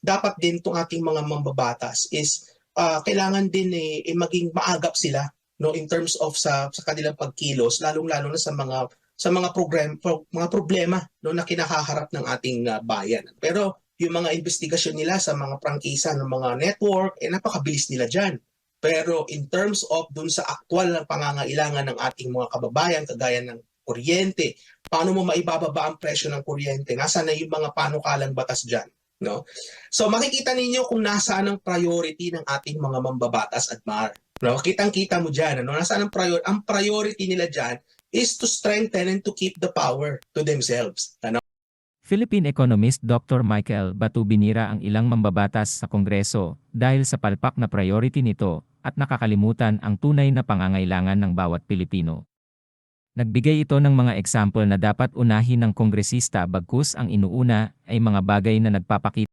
dapat din itong ating mga mambabatas is ah, kailangan din eh, eh, maging maagap sila no in terms of sa sa kanilang pagkilos lalong-lalo na sa mga sa mga program pro- mga problema no na kinakaharap ng ating ah, bayan. Pero yung mga investigasyon nila sa mga prangkisa ng mga network eh napakabilis nila diyan. Pero in terms of dun sa aktual na pangangailangan ng ating mga kababayan kagaya ng kuryente, paano mo maibababa ang presyo ng kuryente? Nasaan na yung mga panukalang batas diyan, no? So makikita ninyo kung nasaan ang priority ng ating mga mambabatas at mar. No, kitang-kita mo diyan, ano? Nasaan ang priority? Ang priority nila diyan is to strengthen and to keep the power to themselves. Ano? Philippine economist Dr. Michael Batu binira ang ilang mambabatas sa Kongreso dahil sa palpak na priority nito at nakakalimutan ang tunay na pangangailangan ng bawat Pilipino. Nagbigay ito ng mga example na dapat unahin ng kongresista bagkus ang inuuna ay mga bagay na nagpapakita